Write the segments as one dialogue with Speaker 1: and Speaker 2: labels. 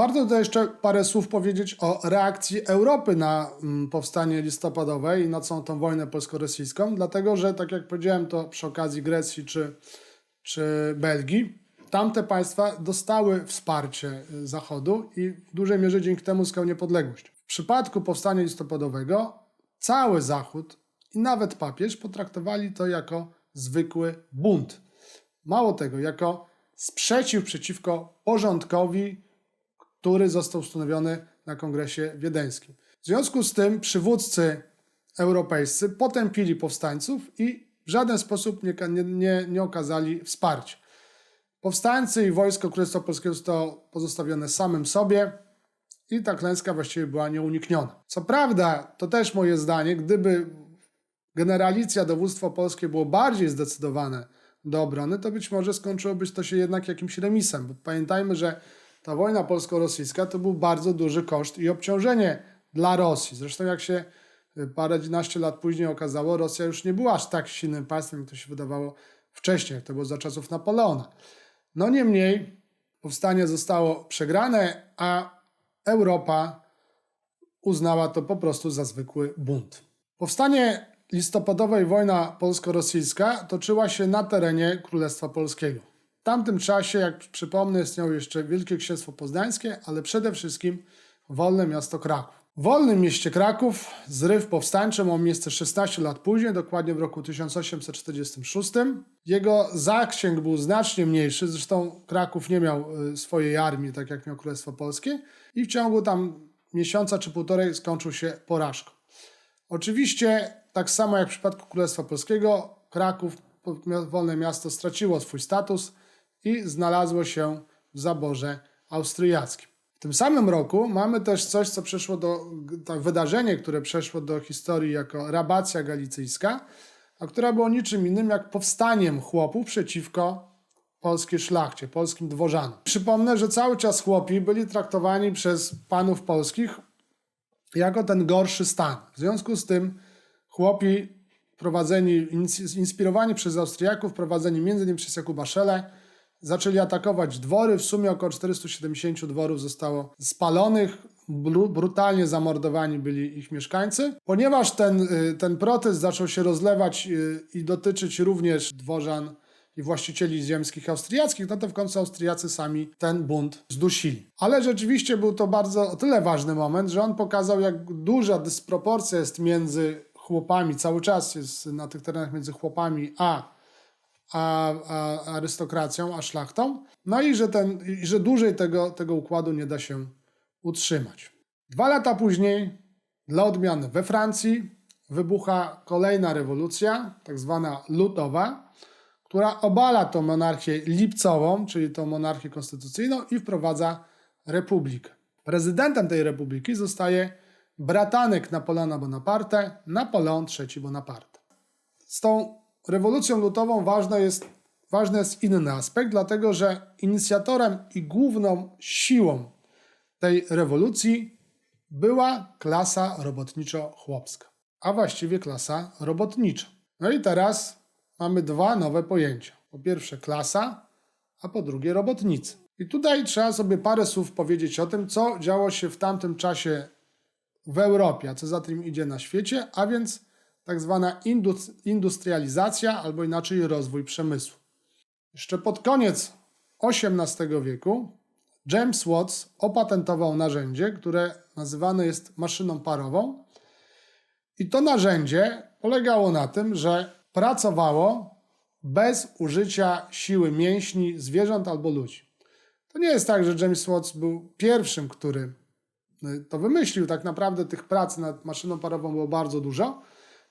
Speaker 1: Warto tutaj jeszcze parę słów powiedzieć o reakcji Europy na mm, powstanie listopadowe i na całą tą wojnę polsko-rosyjską, dlatego że, tak jak powiedziałem, to przy okazji Grecji czy, czy Belgii, tamte państwa dostały wsparcie y, Zachodu i w dużej mierze dzięki temu zyskały niepodległość. W przypadku powstania listopadowego cały Zachód i nawet papież potraktowali to jako zwykły bunt. Mało tego, jako sprzeciw przeciwko porządkowi, który został ustanowiony na kongresie wiedeńskim. W związku z tym przywódcy europejscy potępili powstańców i w żaden sposób nie, nie, nie, okazali wsparcia. Powstańcy i wojsko Królestwa Polskiego zostało pozostawione samym sobie i ta klęska właściwie była nieunikniona. Co prawda, to też moje zdanie, gdyby generalicja dowództwo polskie było bardziej zdecydowane do obrony, to być może skończyłoby to się jednak jakimś remisem. Bo pamiętajmy, że ta wojna polsko-rosyjska to był bardzo duży koszt i obciążenie dla Rosji. Zresztą jak się y, paręnaście lat później okazało, Rosja już nie była aż tak silnym państwem, jak to się wydawało wcześniej, jak to było za czasów Napoleona. No niemniej powstanie zostało przegrane, a Europa uznała to po prostu za zwykły bunt. Powstanie listopadowa i wojna polsko-rosyjska toczyła się na terenie Królestwa Polskiego. W tamtym czasie, jak przypomnę, istniało jeszcze Wielkie Księstwo Poznańskie, ale przede wszystkim wolne miasto Kraków. W wolnym mieście Kraków zryw powstańczy miał miejsce 16 lat później, dokładnie w roku 1846. Jego zasięg był znacznie mniejszy, zresztą Kraków nie miał y, swojej armii, tak jak miał Królestwo Polskie i w ciągu tam miesiąca czy półtorej skończył się porażką. Oczywiście, tak samo jak w przypadku Królestwa Polskiego, Kraków, wolne miasto, straciło swój status i znalazło się w zaborze austriackim. W tym samym roku mamy też coś, co przeszło do, to wydarzenie, które przeszło do historii jako rabacja galicyjska, a która było niczym innym jak powstaniem chłopów przeciwko polskiej szlachcie, polskim dworzanom. Przypomnę, że cały czas chłopi byli traktowani przez panów polskich jako ten gorszy stan. W związku z tym chłopi prowadzeni, inspirowani przez Austriaków, prowadzeni m.in. przez Jakuba Szele, zaczęli atakować dwory. W sumie około 470 dworów zostało spalonych. Bru, brutalnie zamordowani byli ich mieszkańcy. Ponieważ ten, y, ten protest zaczął się rozlewać y, i dotyczyć również dworzan i właścicieli ziemskich austriackich, no to w końcu Austriacy sami ten bunt zdusili. Ale rzeczywiście był to bardzo o tyle ważny moment, że on pokazał, jak duża dysproporcja jest między chłopami, cały czas jest na tych terenach między chłopami a, a, a arystokracją, a szlachtą. No i że, ten, że dłużej tego, tego układu nie da się utrzymać. Dwa lata później, dla odmiany we Francji, wybucha kolejna rewolucja, tak zwana lutowa, która obala tą monarchię lipcową, czyli tą monarchię konstytucyjną i wprowadza republikę. Prezydentem tej republiki zostaje bratanek Napoleona Bonaparte, Napoleon III Bonaparte. Z tą rewolucją lutową ważny jest, ważny jest inny aspekt, dlatego że inicjatorem i główną siłą tej rewolucji była klasa robotniczo-chłopska, a właściwie klasa robotnicza. No i teraz mamy dwa nowe pojęcia. Po pierwsze klasa, a po drugie robotnicy. I tutaj trzeba sobie parę słów powiedzieć o tym, co działo się w tamtym czasie w Europie, a co za tym idzie na świecie, a więc tak zwana industrializacja albo inaczej rozwój przemysłu. Jeszcze pod koniec XVIII wieku James Watts opatentował narzędzie, które nazywane jest maszyną parową. I to narzędzie polegało na tym, że pracowało bez użycia siły mięśni zwierząt albo ludzi. To nie jest tak, że James Watts był pierwszym, który y, to wymyślił. Tak naprawdę tych prac nad maszyną parową było bardzo dużo.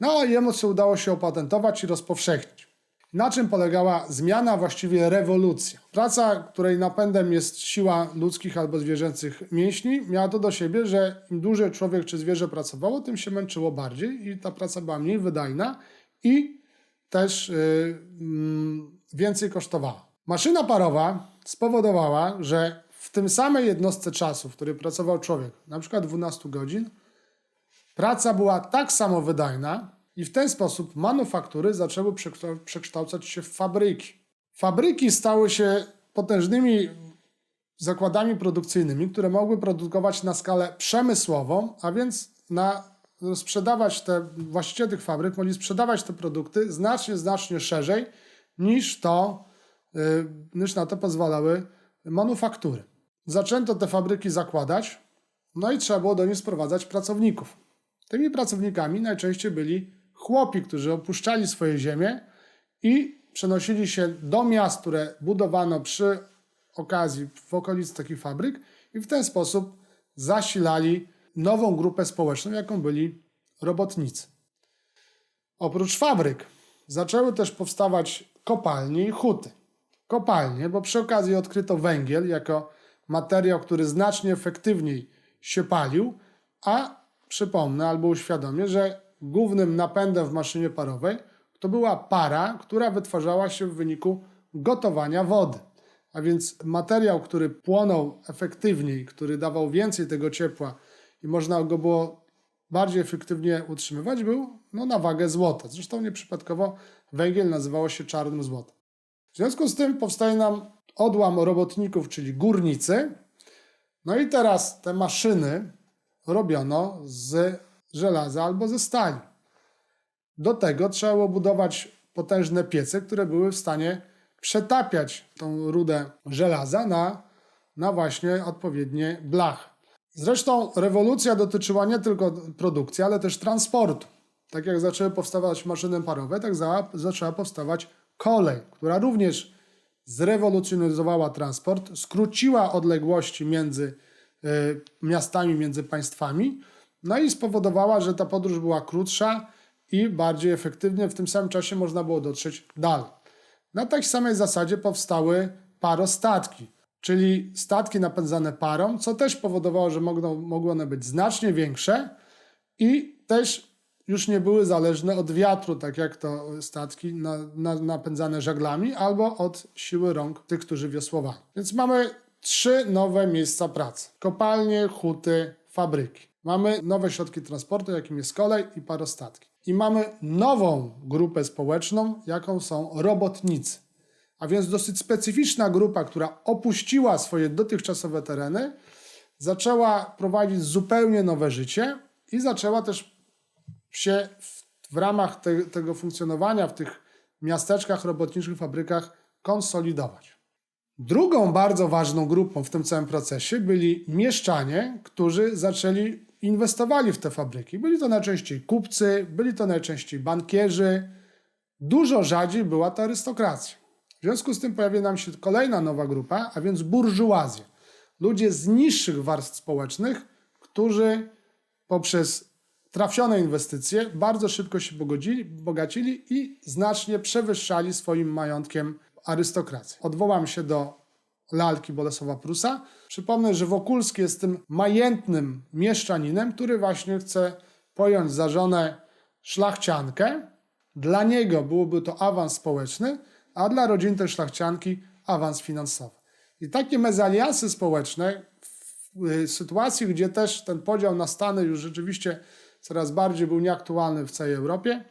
Speaker 1: No a jemu się udało się opatentować i rozpowszechnić. Na czym polegała zmiana, właściwie rewolucja? Praca, której napędem jest siła ludzkich albo zwierzęcych mięśni, miała to do siebie, że im dłużej człowiek czy zwierzę pracowało, tym się męczyło bardziej i ta praca była mniej wydajna i też yy, więcej kosztowała. Maszyna parowa spowodowała, że w tym samej jednostce czasu, w której pracował człowiek, na przykład 12 godzin, praca była tak samo wydajna i w ten sposób manufaktury zaczęły przekształcać się w fabryki. Fabryki stały się potężnymi zakładami produkcyjnymi, które mogły produkować na skalę przemysłową, a więc na sprzedawać te, właściciele tych fabryk mogli sprzedawać te produkty znacznie, znacznie szerzej niż to, y, niż na to pozwalały manufaktury. Zaczęto te fabryki zakładać, no i trzeba było do nich sprowadzać pracowników. Tymi pracownikami najczęściej byli chłopi, którzy opuszczali swoje ziemie i przenosili się do miast, które budowano przy okazji w okolicy takich fabryk i w ten sposób zasilali nową grupę społeczną, jaką byli robotnicy. Oprócz fabryk zaczęły też powstawać kopalnie i huty. Kopalnie, bo przy okazji odkryto węgiel jako materiał, który znacznie efektywniej się palił, a przypomnę albo uświadomię, że głównym napędem w maszynie parowej to była para, która wytwarzała się w wyniku gotowania wody. A więc materiał, który płonął efektywniej, który dawał więcej tego ciepła i można go było bardziej efektywnie utrzymywać, był no, na wagę złota. Zresztą nieprzypadkowo węgiel nazywało się czarnym złotem. W związku z tym powstaje nam odłam robotników, czyli górnicy. No i teraz te maszyny robiono z żelaza albo ze stali. Do tego trzeba było budować potężne piece, które były w stanie przetapiać tą rudę żelaza na, na właśnie odpowiednie blachy. Zresztą rewolucja dotyczyła nie tylko produkcji, ale też transportu. Tak jak zaczęły powstawać maszyny parowe, tak za, zaczęła powstawać kolej, która również zrewolucjonizowała transport, skróciła odległości między miastami, między państwami, no i spowodowała, że ta podróż była krótsza i bardziej efektywnie, w tym samym czasie można było dotrzeć dalej. Na tej samej zasadzie powstały parostatki, czyli statki napędzane parą, co też powodowało, że mogą, mogły one być znacznie większe i też już nie były zależne od wiatru, tak jak to statki na, na, napędzane żaglami, albo od siły rąk tych, którzy wiosłowali. Więc mamy trzy nowe miejsca pracy: kopalnie, huty, fabryki. Mamy nowe środki transportu, jakim jest kolej i parostatki. I mamy nową grupę społeczną, jaką są robotnicy. A więc dosyć specyficzna grupa, która opuściła swoje dotychczasowe tereny, zaczęła prowadzić zupełnie nowe życie i zaczęła też się w, w ramach te, tego funkcjonowania w tych miasteczkach, robotniczych fabrykach konsolidować. Drugą bardzo ważną grupą w tym całym procesie byli mieszczanie, którzy zaczęli inwestowali w te fabryki. Byli to najczęściej kupcy, byli to najczęściej bankierzy. Dużo rzadziej była to arystokracja. W związku z tym pojawia nam się kolejna nowa grupa, a więc burżuazja. Ludzie z niższych warstw społecznych, którzy poprzez trafione inwestycje bardzo szybko się bogacili i znacznie przewyższali swoim majątkiem arystokrację. Odwołam się do lalki Bolesława Prusa. Przypomnę, że Wokulski jest tym majętnym mieszczaninem, który właśnie chce pojąć za żonę szlachciankę. Dla niego byłoby to awans społeczny, a dla rodziny tej szlachcianki awans finansowy. I takie mezaliasy społeczne w sytuacji, gdzie też ten podział na Stany już rzeczywiście coraz bardziej był nieaktualny w całej Europie,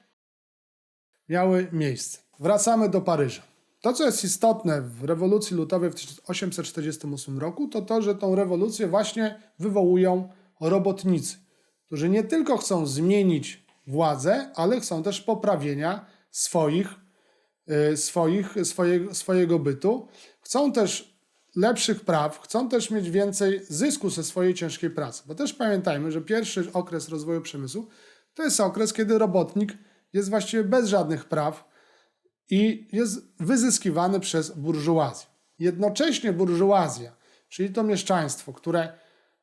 Speaker 1: miały miejsce. Wracamy do Paryża. To, co jest istotne w rewolucji lutowej w 1848 roku, to to, że tą rewolucję właśnie wywołują robotnicy, którzy nie tylko chcą zmienić władzę, ale chcą też poprawienia swoich, y, swoich, swoje, swojego bytu. Chcą też lepszych praw, chcą też mieć więcej zysku ze swojej ciężkiej pracy. Bo też pamiętajmy, że pierwszy okres rozwoju przemysłu to jest okres, kiedy robotnik jest właściwie bez żadnych praw i jest wyzyskiwany przez burżuazję. Jednocześnie burżuazja, czyli to mieszczaństwo, które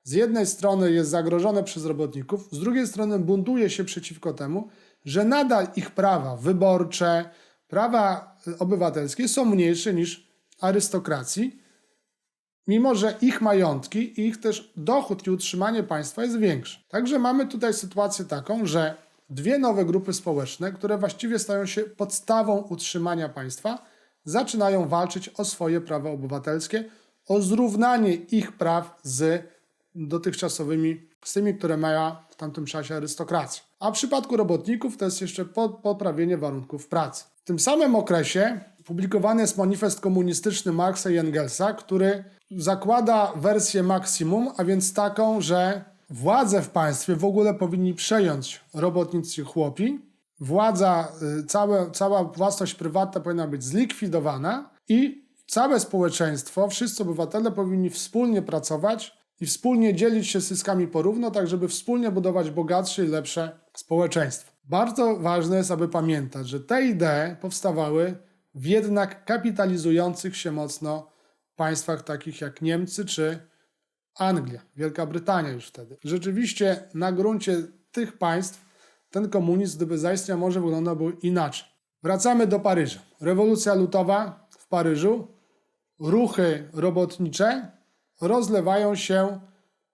Speaker 1: z jednej strony jest zagrożone przez robotników, z drugiej strony buntuje się przeciwko temu, że nadal ich prawa wyborcze, prawa obywatelskie są mniejsze niż arystokracji, mimo że ich majątki ich też dochód i utrzymanie państwa jest większe. Także mamy tutaj sytuację taką, że dwie nowe grupy społeczne, które właściwie stają się podstawą utrzymania państwa, zaczynają walczyć o swoje prawa obywatelskie, o zrównanie ich praw z dotychczasowymi, z tymi, które miała w tamtym czasie arystokracja. A w przypadku robotników to jest jeszcze poprawienie warunków pracy. W tym samym okresie publikowany jest manifest komunistyczny Marksa i Engelsa, który zakłada wersję maksimum, a więc taką, że władzę w państwie w ogóle powinni przejąć robotnicy chłopi. Władza, y, całe, cała własność prywatna powinna być zlikwidowana i całe społeczeństwo, wszyscy obywatele powinni wspólnie pracować i wspólnie dzielić się zyskami porówno, tak żeby wspólnie budować bogatsze i lepsze społeczeństwo. Bardzo ważne jest, aby pamiętać, że te idee powstawały w jednak kapitalizujących się mocno państwach takich jak Niemcy czy Anglia, Wielka Brytania już wtedy. Rzeczywiście na gruncie tych państw ten komunizm, gdyby zaistniał, może wyglądałby inaczej. Wracamy do Paryża. Rewolucja lutowa w Paryżu, ruchy robotnicze rozlewają się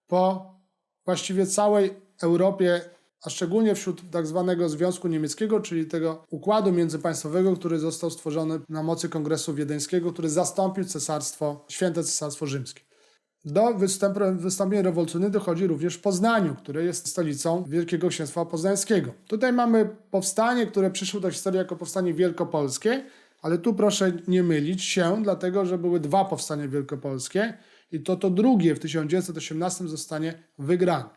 Speaker 1: po właściwie całej Europie, a szczególnie wśród tak zwanego Związku Niemieckiego, czyli tego układu międzypaństwowego, który został stworzony na mocy Kongresu Wiedeńskiego, który zastąpił cesarstwo, święte cesarstwo rzymskie. Do wystąpień rewolucyjnych dochodzi również w Poznaniu, które jest stolicą Wielkiego Księstwa Poznańskiego. Tutaj mamy powstanie, które przyszło do historii jako powstanie wielkopolskie, ale tu proszę nie mylić się, dlatego że były dwa powstania wielkopolskie i to to drugie w 1918 zostanie wygrane.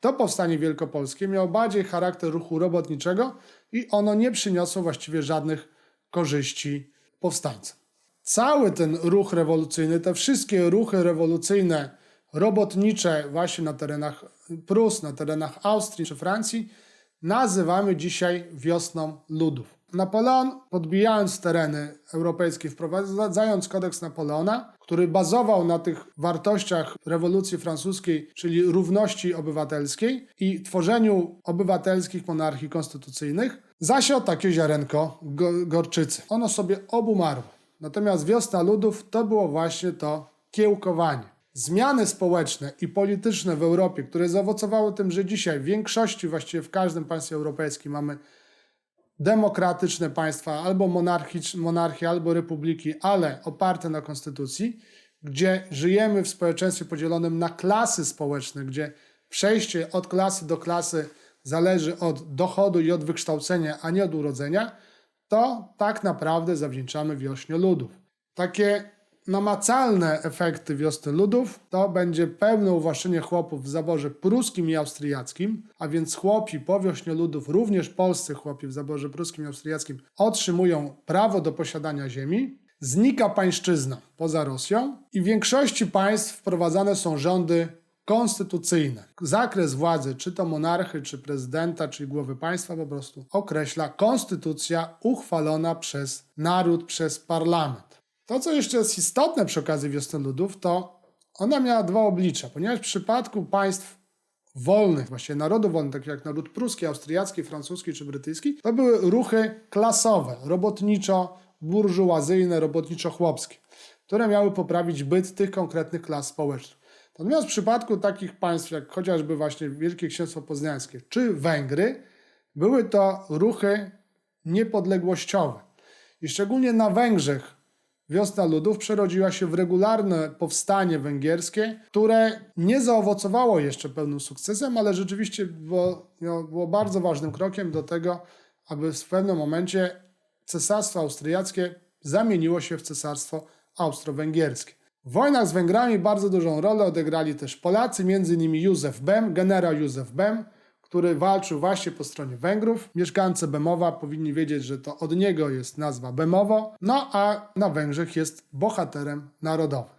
Speaker 1: To powstanie wielkopolskie miało bardziej charakter ruchu robotniczego i ono nie przyniosło właściwie żadnych korzyści powstańcom cały ten ruch rewolucyjny, te wszystkie ruchy rewolucyjne, robotnicze właśnie na terenach Prus, na terenach Austrii czy Francji, nazywamy dzisiaj wiosną ludów. Napoleon, podbijając tereny europejskie, wprowadzając kodeks Napoleona, który bazował na tych wartościach rewolucji francuskiej, czyli równości obywatelskiej i tworzeniu obywatelskich monarchii konstytucyjnych, zasiał takie ziarenko go gorczycy. Ono sobie obumarło. Natomiast wiosna ludów to było właśnie to kiełkowanie. Zmiany społeczne i polityczne w Europie, które zaowocowały tym, że dzisiaj w większości, właściwie w każdym państwie europejskim mamy demokratyczne państwa, albo monarchie, albo republiki, ale oparte na konstytucji, gdzie żyjemy w społeczeństwie podzielonym na klasy społeczne, gdzie przejście od klasy do klasy zależy od dochodu i od wykształcenia, a nie od urodzenia, to tak naprawdę zawdzięczamy wiośnie ludów. Takie namacalne efekty wiosny ludów to będzie pełne uwłaszczenie chłopów w zaborze pruskim i austriackim, a więc chłopi po wiośnie ludów, również polscy chłopi w zaborze pruskim i austriackim otrzymują prawo do posiadania ziemi, znika pańszczyzna poza Rosją i w większości państw wprowadzane są rządy konstytucyjne. Zakres władzy, czy to monarchy, czy prezydenta, czy głowy państwa po prostu określa konstytucja uchwalona przez naród, przez parlament. To, co jeszcze jest istotne przy okazji Wiosny Ludów, to ona miała dwa oblicza, ponieważ w przypadku państw wolnych, właściwie narodów wolnych, takich jak naród pruski, austriacki, francuski czy brytyjski, to były ruchy klasowe, robotniczo-burżuazyjne, robotniczo-chłopskie, które miały poprawić byt tych konkretnych klas społecznych. Natomiast w przypadku takich państw jak chociażby właśnie Wielkie Księstwo Poznańskie czy Węgry, były to ruchy niepodległościowe. I szczególnie na Węgrzech wiosna ludów przerodziła się w regularne powstanie węgierskie, które nie zaowocowało jeszcze pełnym sukcesem, ale rzeczywiście było, było bardzo ważnym krokiem do tego, aby w pewnym momencie cesarstwo austriackie zamieniło się w cesarstwo austro-węgierskie. W wojnach z Węgrami bardzo dużą rolę odegrali też Polacy, m.in. Józef Bem, generał Józef Bem, który walczył właśnie po stronie Węgrów. Mieszkańcy Bemowa powinni wiedzieć, że to od niego jest nazwa Bemowo, no a na Węgrzech jest bohaterem narodowym.